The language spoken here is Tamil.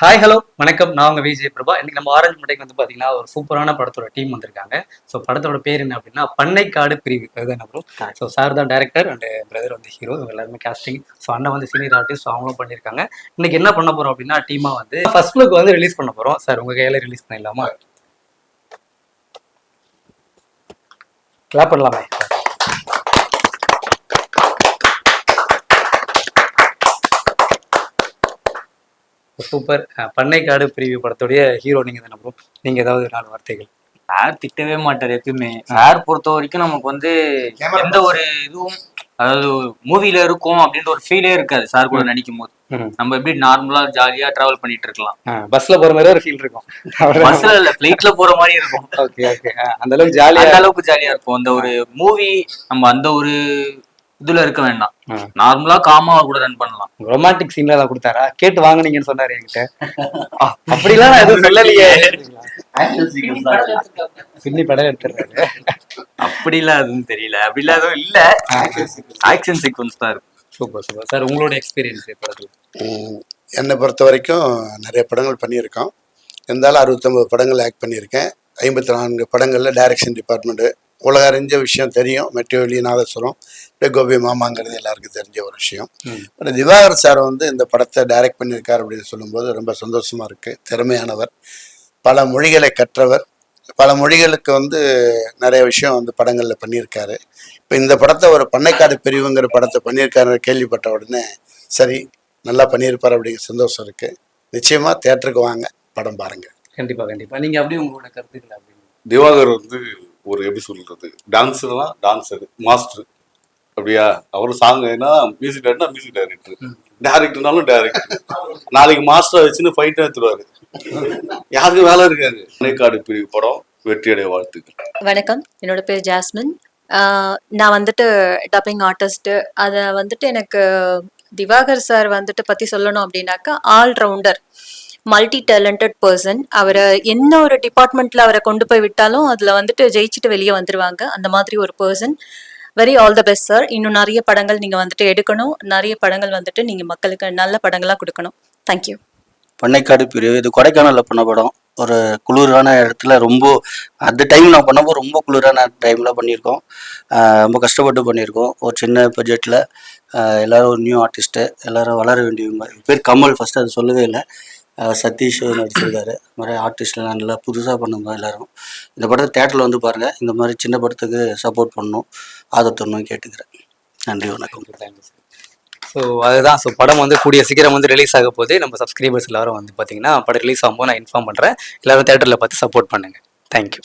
ஹாய் ஹலோ வணக்கம். நான் உங்க விஜய் பிரபா. இன்னைக்கு நம்ம ஆரஞ்சு முட்டைக்கு வந்து பாத்தீங்கன்னா ஒரு சூப்பரான படத்தோட டீம் வந்திருக்காங்க. ஸோ படத்தோட பேர் என்ன அப்படின்னா பண்ணைக்காடு பிரிவு. அதுதான் அப்புறம் ஸோ சார் தான் டேரக்டர் அண்ட் பிரதர் வந்து ஹீரோ எல்லாருமே casting. ஸோ அண்ணன் வந்து சீனியர் ஆர்டிஸ்ட் அவங்களும் பண்ணியிருக்காங்க. இன்னைக்கு என்ன பண்ண போறோம் அப்படின்னா டீமா வந்து ஃபர்ஸ்ட் லுக் வந்து ரிலீஸ் பண்ண போறோம். சார் உங்க கையில ரிலீஸ் பண்ணிடலாமா கிளாப் பண்ணலாமே. சூப்பர். பண்ணைக்காடு பிரிவு படத்துடைய ஹீரோ நீங்க தானே ப்ரோ நீங்க ஏதாவது நாலு வார்த்தைகள். சார் திட்டவே மாட்டார் எப்பயுமே. சார் பொறுத்த வரைக்கும் நமக்கு வந்து எந்த ஒரு இதுவும் அதாவது மூவில இருக்கும் அப்படின்ற ஒரு ஃபீலே இருக்காது சார் கூட நடிக்கும் போது. நம்ம எப்படி நார்மலா ஜாலியா டிராவல் பண்ணிட்டு இருக்கலாம். பஸ்ல போற மாதிரி ஒரு ஃபீல் இருக்கும். பஸ்ல இல்ல பிளைட்ல போற மாதிரி இருக்கும். ஓகே ஓகே அந்த அளவுக்கு ஜாலியா அந்த அளவுக்கு ஜாலியா இருக்கும். அந்த ஒரு மூவி நம்ம அந்த ஒரு இதுல இருக்க வேண்டாம். நார்மலா காமா கூட ரன் பண்ணலாம். ரொமான்டிக் சீன்ல ஏதாவது கொடுத்தாரா? கேட்டு வாங்குனீங்கன்னு சொன்னாரு என்கிட்ட. அப்படிலாம் நான் எதுவும் சொல்லலையே. பின்னி படம் எடுத்துறாரு அப்படிலாம் எதுவும் தெரியல. அப்படிலாம் எதுவும் இல்ல. ஆக்ஷன் சீக்வன்ஸ் தான் இருக்கும் சூப்பர் சூப்பர் சார் உங்களோட எக்ஸ்பீரியன்ஸ் படத்துல? என்னை பொறுத்த வரைக்கும் நிறைய படங்கள் பண்ணியிருக்கோம். இருந்தாலும் அறுபத்தொம்பது படங்கள் ஆக்ட் பண்ணியிருக்கேன். ஐம்பத்தி நான்கு படங்களில் டைரக்ஷன் டிபார்ட்மெண்ட்டு உலக அறிஞ்ச விஷயம் தெரியும். மெட்டிவெளி நாதஸ்வரம் அப்படியே கோபி மாமாங்கிறது எல்லாருக்கும் தெரிஞ்ச ஒரு விஷயம். ம். பட் திவாகர் சார் வந்து இந்த படத்தை டைரக்ட் பண்ணியிருக்கார் அப்படின்னு சொல்லும்போது ரொம்ப சந்தோஷமாக இருக்குது திறமையானவர். பல மொழிகளை கற்றவர். பல மொழிகளுக்கு வந்து நிறைய விஷயம் வந்து படங்களில் பண்ணியிருக்காரு. இப்போ இந்த படத்தை ஒரு பண்ணைக்காடு பிரிவுங்கிற படத்தை பண்ணியிருக்காரு கேள்விப்பட்ட உடனே சரி நல்லா பண்ணியிருப்பார் அப்படிங்கிற சந்தோஷம் இருக்கு. நிச்சயமா தேட்டருக்கு வாங்க படம் பாருங்க. கண்டிப்பா கண்டிப்பா. நீங்க அப்படியே உங்களோட கருத்துக்கள் அப்படின்னு. திவாகர் வந்து ஒரு எப்படி சொல்றது? டான்ஸர்னா டான்ஸர் மாஸ்டர் அப்படியா? அவர் சாங் ஏன்னா மியூசிக் டைரக்டர்னா மியூசிக் டைரக்டர் டேரக்டர்னாலும் டேரக்டர் நாளைக்கு மாஸ்டர் வச்சுன்னு ஃபைட் எடுத்துருவாரு யாருக்கும் வேலை இருக்காது? அணைக்காடு பிரிவு படம் வெற்றியடைய வாழ்த்துக்கள். வணக்கம். என்னோட பேர் ஜாஸ்மின். நான் வந்துட்டு டப்பிங் ஆர்டிஸ்ட் அதை வந்துட்டு எனக்கு திவாகர் சார் வந்துட்டு பற்றி சொல்லணும் அப்படின்னாக்கா all rounder multi talented person அவரை என்ன ஒரு டிபார்ட்மெண்ட்ல அவரை கொண்டு போய் விட்டாலும் அதில் வந்துட்டு ஜெயிச்சுட்டு வெளியே வந்துருவாங்க. அந்த மாதிரி ஒரு person very all the best sir இன்னும் நிறைய படங்கள் நீங்கள் வந்துட்டு எடுக்கணும். நிறைய படங்கள் வந்துட்டு நீங்கள் மக்களுக்கு நல்ல படங்களாக கொடுக்கணும். தேங்க்யூ பண்ணைக்காடு பிரிவு. இது கொடைக்கானலில் பண்ண படம். ஒரு குளிரான இடத்துல ரொம்ப அந்த டைம் நான் பண்ணப்போ ரொம்ப குளிரான டைமில் பண்ணியிருக்கோம். ரொம்ப கஷ்டப்பட்டு பண்ணியிருக்கோம். ஒரு சின்ன பட்ஜெட்டில் எல்லாரும் ஒரு நியூ ஆர்டிஸ்ட்டு எல்லாரும் வளர வேண்டியவங்க பேர் கமல் ஃபஸ்ட்டு அது சொல்லவே இல்லை. சதீஷ் நடிச்சிருக்காரு. இந்த மாதிரி ஆர்டிஸ்ட்லாம் நல்லா புதுசாக பண்ணுங்க எல்லாரும். இந்த படத்தை தேட்டரில் வந்து பாருங்கள் இந்த மாதிரி சின்ன படத்துக்கு சப்போர்ட் பண்ணணும். ஆதரவு தரணும்னு கேட்டுக்கிறேன். நன்றி வணக்கம். ஸோ அதுதான். ஸோ படம் வந்து கூடிய சீக்கிரம் வந்து ரிலீஸ் ஆக போகுது. நம்ம சப்ஸ்கிரைபர்ஸ் எல்லாரும் வந்து பார்த்தீங்கன்னா படம் ரிலீஸ் ஆகும்போது நான் இன்ஃபார்ம் பண்ணுறேன் எல்லாரும் தேட்டரில் பார்த்து சப்போர்ட் பண்ணுங்க. தேங்க்யூ